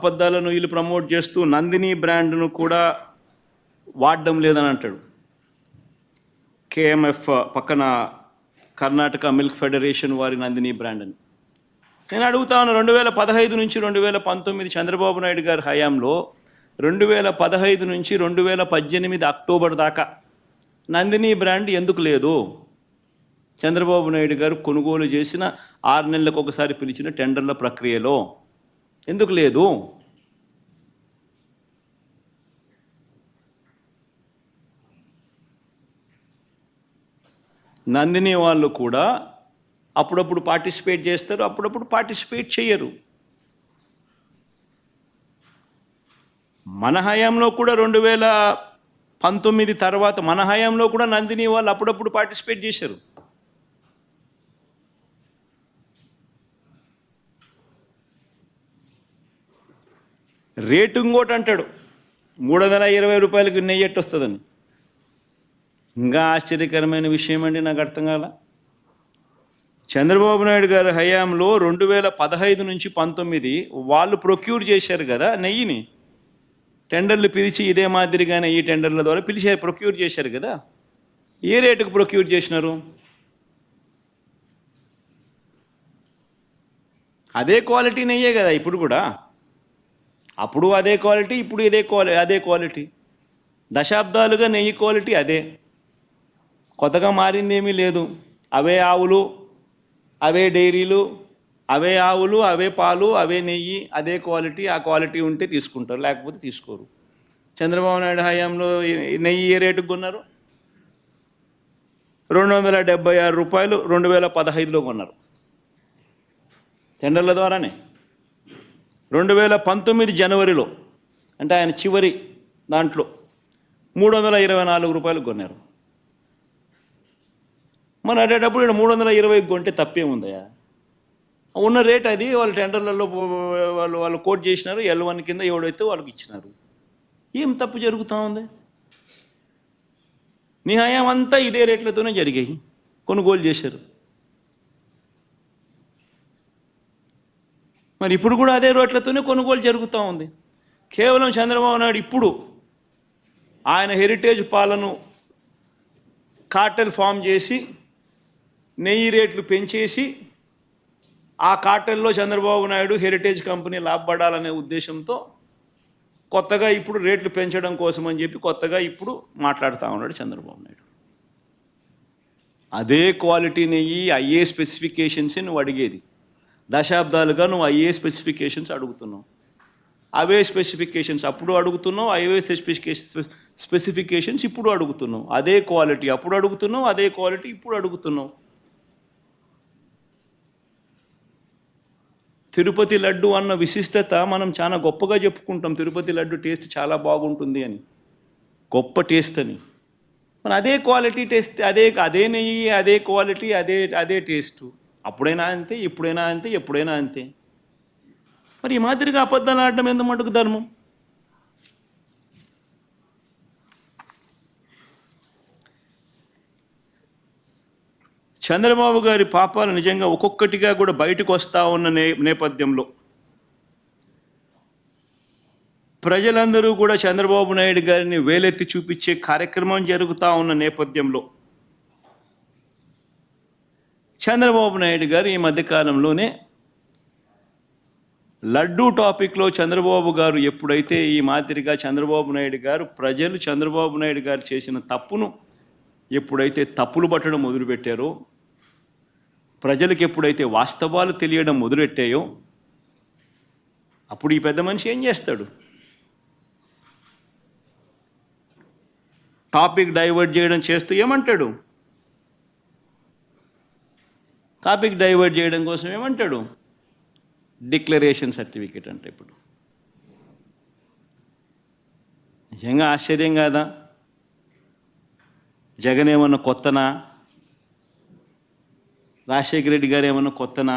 అబద్ధాలను వీళ్ళు ప్రమోట్ చేస్తూ నందిని బ్రాండ్ను కూడా వాడడం లేదని అంటాడు. కేఎంఎఫ్ పక్కన కర్ణాటక మిల్క్ ఫెడరేషన్ వారి నందిని బ్రాండ్ అని నేను అడుగుతాను రెండు వేల పదహైదు నుంచి రెండు వేల పంతొమ్మిది చంద్రబాబు నాయుడు గారి హయాంలో రెండు వేల పదహైదు నుంచి రెండు వేల పద్దెనిమిది అక్టోబర్ దాకా నందిని బ్రాండ్ ఎందుకు లేదు? చంద్రబాబు నాయుడు గారు కొనుగోలు చేసిన ఆరు నెలలకు ఒకసారి పిలిచిన టెండర్ల ప్రక్రియలో ఎందుకు లేదు? నందిని వాళ్ళు కూడా అప్పుడప్పుడు పార్టిసిపేట్ చేస్తారు అప్పుడప్పుడు పార్టిసిపేట్ చేయరు మన హయాంలో కూడా రెండు వేల పంతొమ్మిది తర్వాత మన హయాంలో కూడా నందిని వాళ్ళు అప్పుడప్పుడు పార్టిసిపేట్ చేశారు. రేటు ఇంకోటి అంటాడు. మూడు వందల ఇరవై రూపాయలకి నెయ్యి ఎట్టు వస్తుందని ఇంకా ఆశ్చర్యకరమైన విషయం అండి నాకు అర్థం కాల. చంద్రబాబు నాయుడు గారి హయాంలో రెండు వేల పదహైదు నుంచి పంతొమ్మిది వాళ్ళు ప్రొక్యూర్ చేశారు కదా నెయ్యిని. టెండర్లు పిలిచి ఇదే మాదిరిగానే ఈ టెండర్ల ద్వారా పిలిచారు ప్రొక్యూర్ చేశారు కదా. ఏ రేటుకు ప్రొక్యూర్ చేసినారు? అదే క్వాలిటీ నెయ్యే కదా ఇప్పుడు కూడా. అప్పుడు అదే క్వాలిటీ ఇప్పుడు ఇదే క్వాలి అదే క్వాలిటీ. దశాబ్దాలుగా నెయ్యి క్వాలిటీ అదే. కొత్తగా మారింది ఏమీ లేదు. అవే ఆవులు అవే డైరీలు అవే ఆవులు అవే పాలు అవే నెయ్యి అదే క్వాలిటీ ఆ క్వాలిటీ ఉంటే తీసుకుంటారు లేకపోతే తీసుకోరు. చంద్రబాబు నాయుడు హయాంలో నెయ్యి ఏ రేటుకు కొన్నారు? రెండు వందల డెబ్బై ఆరు రూపాయలు రెండు వేల పదహైదులో కొన్నారు. టెండర్ల ద్వారానే. రెండు వేల పంతొమ్మిది జనవరిలో అంటే ఆయన చివరి దాంట్లో మూడు వందల ఇరవై నాలుగు రూపాయలు కొన్నారు. మరి అడేటప్పుడు ఇక్కడ మూడు వందల ఇరవై కొంటే తప్పేముందయ్యా ఉన్న రేట్ అది వాళ్ళు టెండర్లలో వాళ్ళు వాళ్ళు కోట్ చేసినారు ఎల్ వన్ కింద ఎవడైతే వాళ్ళకి ఇచ్చినారు. ఏం తప్పు జరుగుతూ ఉంది? నీ హయాం అంతా ఇదే రేట్లతోనే జరిగాయి కొనుగోలు చేశారు. మరి ఇప్పుడు కూడా అదే రోడ్లతోనే కొనుగోలు జరుగుతూ ఉంది. కేవలం చంద్రబాబు నాయుడు ఇప్పుడు ఆయన హెరిటేజ్ పాలను కార్టెల్ ఫామ్ చేసి నెయ్యి రేట్లు పెంచేసి ఆ కార్టెల్లో చంద్రబాబు నాయుడు హెరిటేజ్ కంపెనీ లాభపడాలనే ఉద్దేశంతో కొత్తగా ఇప్పుడు రేట్లు పెంచడం కోసం అని చెప్పి కొత్తగా ఇప్పుడు మాట్లాడుతూ ఉన్నాడు చంద్రబాబు నాయుడు. అదే క్వాలిటీ నెయ్యి అయ్యే స్పెసిఫికేషన్స్ నువ్వు అడిగేది. దశాబ్దాలుగా నువ్వు అయ్యే స్పెసిఫికేషన్స్ అడుగుతున్నావు. అవే స్పెసిఫికేషన్స్ అప్పుడు అడుగుతున్నావు అవే స్పెసిఫికేషన్ స్పెసిఫికేషన్స్ ఇప్పుడు అడుగుతున్నావు. అదే క్వాలిటీ అప్పుడు అడుగుతున్నావు అదే క్వాలిటీ ఇప్పుడు అడుగుతున్నావు. తిరుపతి లడ్డు అన్న విశిష్టత మనం చాలా గొప్పగా చెప్పుకుంటాం. తిరుపతి లడ్డు టేస్ట్ చాలా బాగుంటుంది అని. గొప్ప టేస్ట్ అని. మరి అదే క్వాలిటీ టేస్ట్ అదే అదే నెయ్యి అదే క్వాలిటీ అదే అదే టేస్ట్. అప్పుడైనా అంతే ఇప్పుడైనా అంతే ఎప్పుడైనా అంతే. మరి ఈ మాదిరిగా అబద్ధాలు ఆడటం ఎంత మటుకు ధర్మం? చంద్రబాబు గారి పాపాలు నిజంగా ఒక్కొక్కటిగా కూడా బయటకు వస్తూ ఉన్న నే నేపథ్యంలో ప్రజలందరూ కూడా చంద్రబాబు నాయుడు గారిని వేలెత్తి చూపించే కార్యక్రమం జరుగుతూ ఉన్న నేపథ్యంలో చంద్రబాబు నాయుడు గారు ఈ మధ్యకాలంలోనే లడ్డూ టాపిక్లో చంద్రబాబు గారు ఎప్పుడైతే ఈ మాదిరిగా చంద్రబాబు నాయుడు గారు ప్రజలు చంద్రబాబు నాయుడు గారు చేసిన తప్పును ఎప్పుడైతే తప్పులు పట్టడం మొదలుపెట్టారో ప్రజలకు ఎప్పుడైతే వాస్తవాలు తెలియడం మొదలెట్టాయో అప్పుడు ఈ పెద్ద మనిషి ఏం చేస్తాడు? టాపిక్ డైవర్ట్ చేయడం చేస్తూ ఏమంటాడు? టాపిక్ డైవర్ట్ చేయడం కోసం ఏమంటాడు? డిక్లరేషన్ సర్టిఫికేట్ అంటే ఇప్పుడు. నిజంగా ఆశ్చర్యం కాదా? జగన్ ఏమన్నా కొత్తనా? రాజశేఖర రెడ్డి గారు ఏమన్నా కొత్తనా?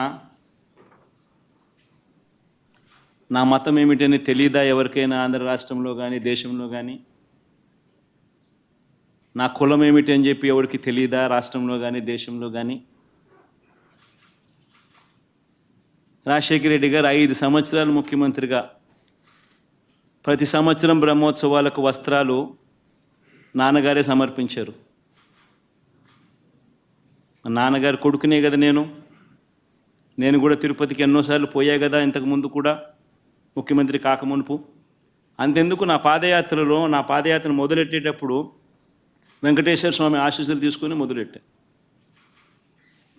నా మతం ఏమిటని తెలియదా ఎవరికైనా ఆంధ్ర రాష్ట్రంలో కానీ దేశంలో కానీ నా కులం ఏమిటి అని చెప్పి ఎవరికి తెలియదా రాష్ట్రంలో కానీ దేశంలో కానీ రాజశేఖర రెడ్డి గారు ఐదు సంవత్సరాలు ముఖ్యమంత్రిగా. ప్రతి సంవత్సరం బ్రహ్మోత్సవాలకు వస్త్రాలు నాన్నగారే సమర్పించారు. మా కొడుకునే కదా నేను. నేను కూడా తిరుపతికి ఎన్నోసార్లు పోయా కదా ఇంతకు ముందు కూడా ముఖ్యమంత్రి కాకమునుపు అంతెందుకు నా పాదయాత్రలో నా పాదయాత్ర మొదలెట్టేటప్పుడు వెంకటేశ్వర స్వామి ఆశీస్సులు తీసుకొని మొదలెట్టా.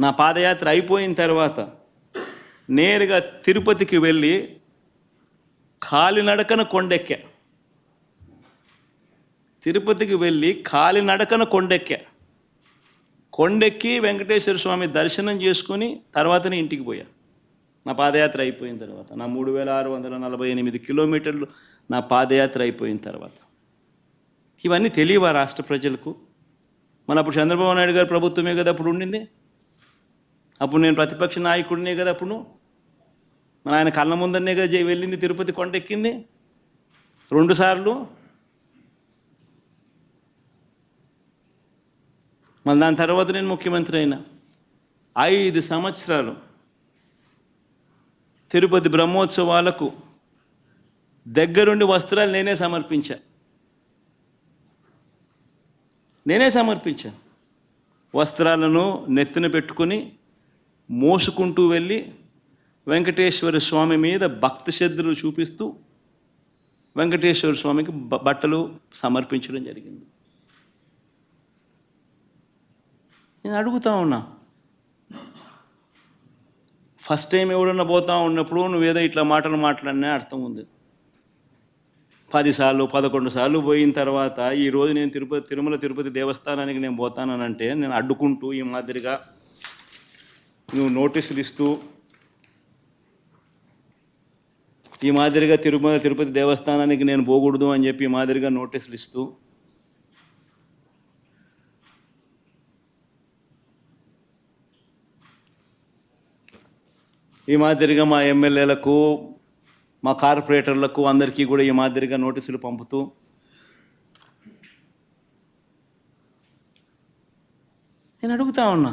నా పాదయాత్ర అయిపోయిన తర్వాత నేరుగా తిరుపతికి వెళ్ళి కాలినడకన కొండెక్కా. తిరుపతికి వెళ్ళి కాలినడకన కొండెక్కా. కొండెక్కి వెంకటేశ్వర స్వామి దర్శనం చేసుకుని తర్వాతనే ఇంటికి పోయా. నా పాదయాత్ర అయిపోయిన తర్వాత నా మూడు వేల ఆరు వందల నలభై ఎనిమిది కిలోమీటర్లు నా పాదయాత్ర అయిపోయిన తర్వాత. ఇవన్నీ తెలియవా రాష్ట్ర ప్రజలకు? మన అప్పుడు చంద్రబాబు నాయుడు గారు ప్రభుత్వమే కదా అప్పుడు ఉండింది? అప్పుడు నేను ప్రతిపక్ష నాయకుడినే కదా అప్పుడు? మన ఆయన కళ్ళ ముందరనే కదా వెళ్ళింది తిరుపతి కొండ ఎక్కింది రెండుసార్లు మళ్ళీ దాని తర్వాత నేను ముఖ్యమంత్రి అయినా. ఐదు సంవత్సరాలు తిరుపతి బ్రహ్మోత్సవాలకు దగ్గరుండి వస్త్రాలు నేనే సమర్పించా. నేనే సమర్పించాను వస్త్రాలను నెత్తిన పెట్టుకొని మోసుకుంటూ వెళ్ళి వెంకటేశ్వర స్వామి మీద భక్తి శ్రద్ధలు చూపిస్తూ వెంకటేశ్వర స్వామికి బట్టలు సమర్పించడం జరిగింది. నేను అడుగుతా ఉన్నా ఫస్ట్ టైం ఎవడన్నా పోతా ఉన్నప్పుడు నువ్వేదో ఇట్లా మాటలు మాట్లాడినా అర్థం ఉంది. పదిసార్లు పదకొండు సార్లు పోయిన తర్వాత ఈరోజు నేను తిరుపతి తిరుమల తిరుపతి దేవస్థానానికి నేను పోతానంటే నేను అడ్డుకుంటూ ఈ మాదిరిగా నువ్వు నోటీసులు ఇస్తూ ఈ మాదిరిగా తిరుమల తిరుపతి దేవస్థానానికి నేను పోకూడదు అని చెప్పి మాదిరిగా నోటీసులు ఇస్తూ ఈ మాదిరిగా మా ఎమ్మెల్యేలకు మా కార్పొరేటర్లకు అందరికీ కూడా ఈ మాదిరిగా నోటీసులు పంపుతూ నేను అడుగుతా ఉన్నా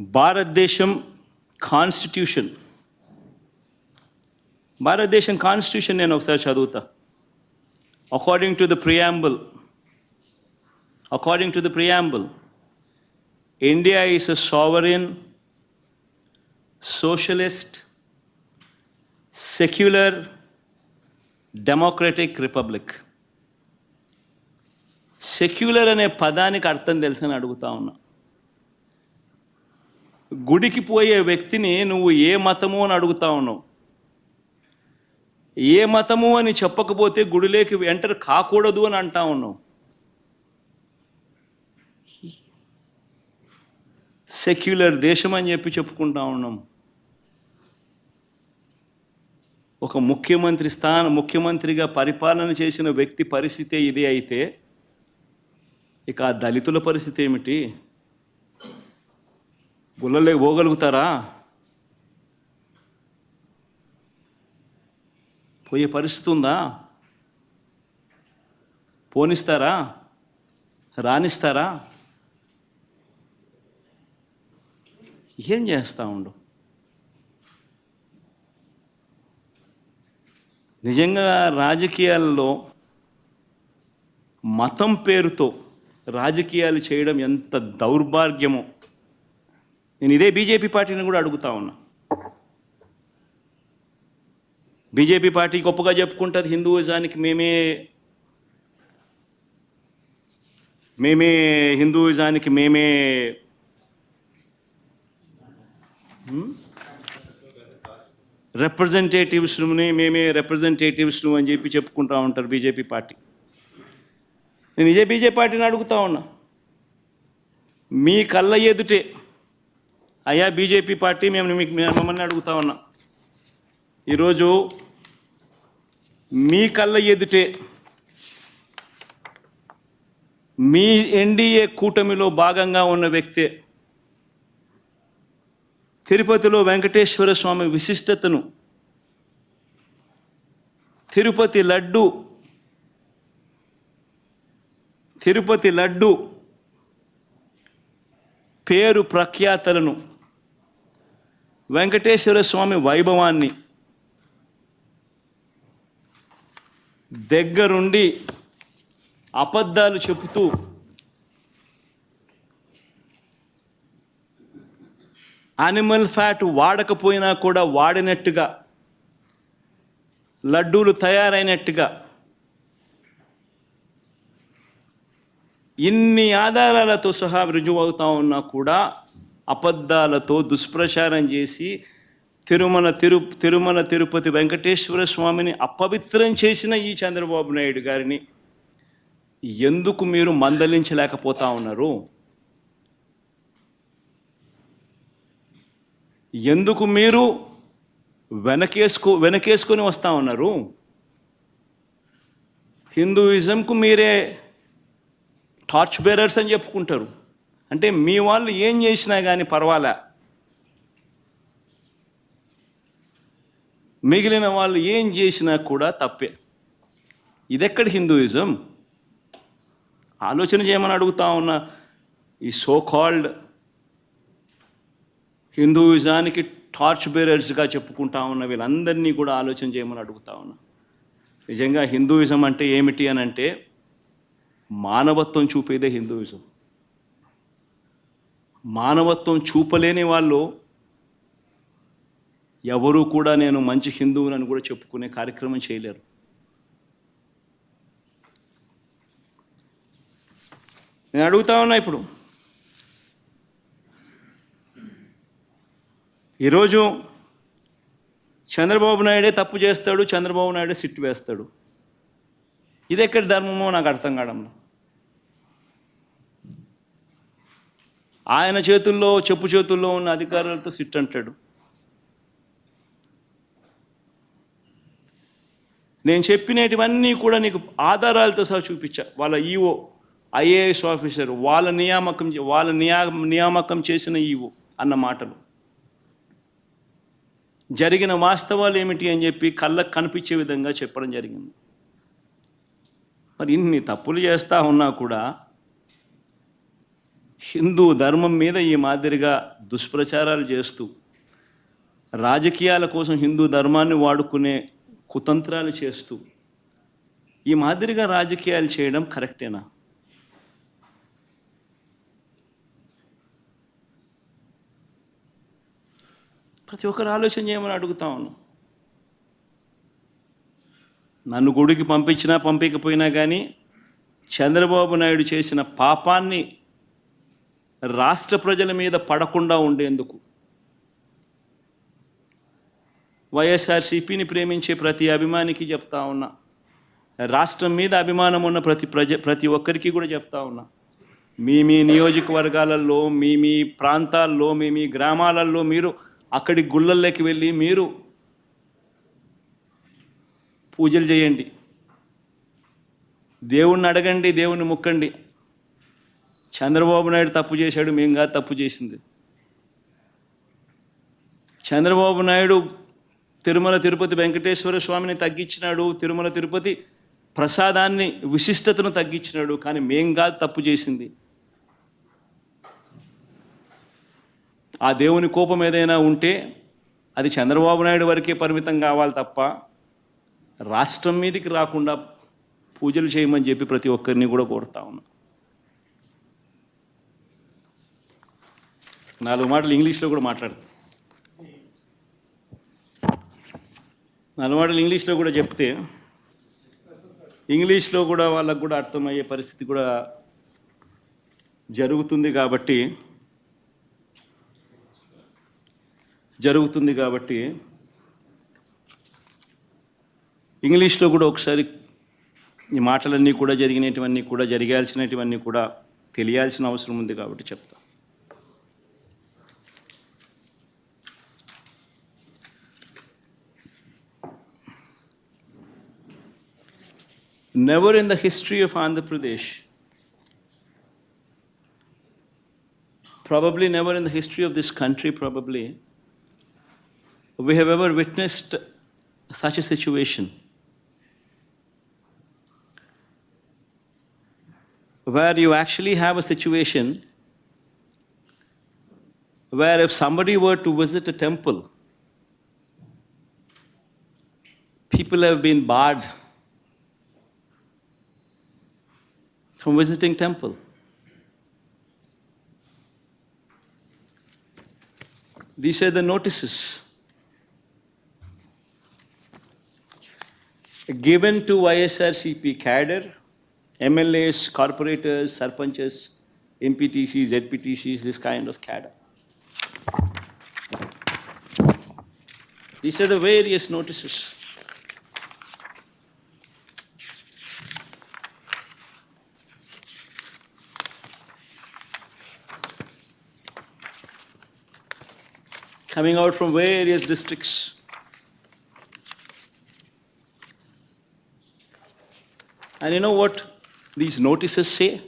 భారతదేశం కాన్స్టిట్యూషన్ భారతదేశం కాన్స్టిట్యూషన్ నేను ఒకసారి చదువుతా. According to the preamble according to the preamble India is a sovereign, socialist secular democratic republic secular అనే పదానికి అర్థం తెలుసని అడుగుతా ఉన్నా. గుడికి పోయే వ్యక్తిని నువ్వు ఏ మతము అని అడుగుతా ఉన్నావు? ఏ మతము అని చెప్పకపోతే గుడిలోకి ఎంటర్ కాకూడదు అని అంటా ఉన్నావు. సెక్యులర్ దేశం అని చెప్పి చెప్పుకుంటా ఉన్నాం. ఒక ముఖ్యమంత్రి స్థానం ముఖ్యమంత్రిగా పరిపాలన చేసిన వ్యక్తి పరిస్థితే ఇది అయితే ఇక ఆ దళితుల పరిస్థితి ఏమిటి? గుళ్ళలే పోగలుగుతారా? పోయే పరిస్థితి ఉందా? పోనిస్తారా? రాణిస్తారా ఏం చేస్తా ఉండు? నిజంగా రాజకీయాల్లో మతం పేరుతో రాజకీయాలు చేయడం ఎంత దౌర్భాగ్యమో. నేను ఇదే బీజేపీ పార్టీని కూడా అడుగుతా ఉన్నా. బీజేపీ పార్టీ గొప్పగా చెప్పుకుంటుంది హిందూయిజానికి మేమే మేమే హిందూయిజానికి మేమే రిప్రజెంటేటివ్స్ని మేమే రిప్రజెంటేటివ్స్ను అని చెప్పి చెప్పుకుంటా ఉంటారు బీజేపీ పార్టీ. నేను ఇదే బీజేపీ పార్టీని అడుగుతా ఉన్నా. మీ కళ్ళ ఎదుటే అయ్యా బీజేపీ పార్టీ మేము మీకు మమ్మల్ని అడుగుతా ఉన్నా. ఈరోజు మీ కళ్ళ ఎదుటే మీ ఎన్డీఏ కూటమిలో భాగంగా ఉన్న వ్యక్తే తిరుపతిలో వెంకటేశ్వర స్వామి విశిష్టతను తిరుపతి లడ్డు తిరుపతి లడ్డు పేరు ప్రఖ్యాతలను వెంకటేశ్వర స్వామి వైభవాన్ని దగ్గరుండి అబద్ధాలు చెబుతూ అనిమల్ ఫ్యాట్ వాడకపోయినా కూడా వాడినట్టుగా లడ్డూలు తయారైనట్టుగా ఇన్ని ఆధారాలతో సహా రుజువు అవుతా ఉన్నా కూడా అబద్ధాలతో దుష్ప్రచారం చేసి తిరుమల తిరు తిరుమల తిరుపతి వెంకటేశ్వర స్వామిని అపవిత్రం చేసిన ఈ చంద్రబాబు నాయుడు గారిని ఎందుకు మీరు మందలించలేకపోతా ఉన్నారు? ఎందుకు మీరు వెనకేసుకో వెనకేసుకొని వస్తూ ఉన్నారు? హిందూయిజంకు మీరే టార్చ్ బేరర్స్ అని చెప్పుకుంటారు. అంటే మీ వాళ్ళు ఏం చేసినా కానీ పర్వాలే. మిగిలిన వాళ్ళు ఏం చేసినా కూడా తప్పే. ఇదెక్కడ హిందూయిజం? ఆలోచన చేయమని అడుగుతా ఉన్న ఈ సో కాల్డ్ హిందూయిజానికి టార్చ్ బేరర్స్గా చెప్పుకుంటా ఉన్న వీళ్ళందరినీ కూడా ఆలోచన చేయమని అడుగుతా ఉన్నా. నిజంగా హిందూయిజం అంటే ఏమిటి అని అంటే మానవత్వం చూపేదే హిందూయిజం. మానవత్వం చూపలేని వాళ్ళు ఎవరు కూడా నేను మంచి హిందువునని కూడా చెప్పుకునే కార్యక్రమం చేయలేరు. నేను అడుగుతా ఉన్నా ఇప్పుడు. ఈరోజు చంద్రబాబు నాయుడే తప్పు చేస్తాడు చంద్రబాబు నాయుడే సిట్టు వేస్తాడు. ఇది ఎక్కడి ధర్మమో నాకు అర్థం కావడంలో ఆయన చేతుల్లో చెప్పు చేతుల్లో ఉన్న అధికారులతో సిట్ అంటాడు. నేను చెప్పినటివన్నీ కూడా నీకు ఆధారాలతో సహా చూపించా. వాళ్ళ ఈఓ ఐఏఎస్ ఆఫీసర్ వాళ్ళ నియామకం చే- వాళ్ళ నియా నియామకం చేసిన ఈఓ అన్న మాటలు. జరిగిన వాస్తవాలు ఏమిటి అని చెప్పి కళ్ళకు కనిపించే విధంగా చెప్పడం జరిగింది. మరి ఇన్ని తప్పులు చేస్తూ ఉన్నా కూడా హిందూ ధర్మం మీద ఈ మాదిరిగా దుష్ప్రచారాలు చేస్తూ రాజకీయాల కోసం హిందూ ధర్మాన్ని వాడుకునే కుతంత్రాలు చేస్తూ ఈ మాదిరిగా రాజకీయాలు చేయడం కరెక్టేనా? ప్రతి ఒక్కరు ఆలోచన చేయమని అడుగుతా ఉన్నాం. నన్ను గుడికి పంపించినా పంపించకపోయినా కానీ చంద్రబాబు నాయుడు చేసిన పాపాన్ని రాష్ట్ర ప్రజల మీద పడకుండా ఉండేందుకు. వైఎస్ఆర్సీపీని ప్రేమించే ప్రతి అభిమానికి చెప్తా ఉన్నా. రాష్ట్రం మీద అభిమానం ఉన్న ప్రతి ప్రజ ప్రతి ఒక్కరికి కూడా చెప్తా ఉన్నా. మీ మీ నియోజకవర్గాలలో మీ మీ ప్రాంతాల్లో మీ మీ గ్రామాలలో మీరు అక్కడి గుళ్ళల్లోకి వెళ్ళి మీరు పూజలు చేయండి. దేవుణ్ణి అడగండి దేవుణ్ణి ముక్కండి. చంద్రబాబు నాయుడు తప్పు చేశాడు మేము కాదు తప్పు చేసింది. చంద్రబాబు నాయుడు తిరుమల తిరుపతి వెంకటేశ్వర స్వామిని తగ్గించినాడు తిరుమల తిరుపతి ప్రసాదాన్ని విశిష్టతను తగ్గించినాడు కానీ మేం కాదు తప్పు చేసింది. ఆ దేవుని కోపం ఏదైనా ఉంటే అది చంద్రబాబు నాయుడు వరకే పరిమితం కావాలి తప్ప రాష్ట్రం మీదకి రాకుండా పూజలు చేయమని చెప్పి ప్రతి ఒక్కరిని కూడా కోరుతా ఉన్నా. నాలుగు మాటలు ఇంగ్లీష్లో కూడా మాట్లాడతాను నాలుగు మాటలు ఇంగ్లీష్లో కూడా చెప్తే ఇంగ్లీష్లో కూడా వాళ్ళకు కూడా అర్థమయ్యే పరిస్థితి కూడా జరుగుతుంది కాబట్టి జరుగుతుంది కాబట్టి ఇంగ్లీష్లో కూడా ఒకసారి ఈ మాటలన్నీ కూడా జరిగినటువన్నీ కూడా జరిగాల్సినటువన్నీ కూడా తెలియాల్సిన అవసరం ఉంది కాబట్టి చెప్తా. Never in the history of Andhra Pradesh, probably never in the history of this country, probably, we have ever witnessed such a situation. Where you actually have a situation where if somebody were to visit a temple, people have been barred from visiting temple. These are the notices given to ISRCP cadre, MLAs, corporators, sarpanches, MPTCs, ZPTCs, this kind of cadre. These are the various notices. Coming out from various districts. And you know what these notices say?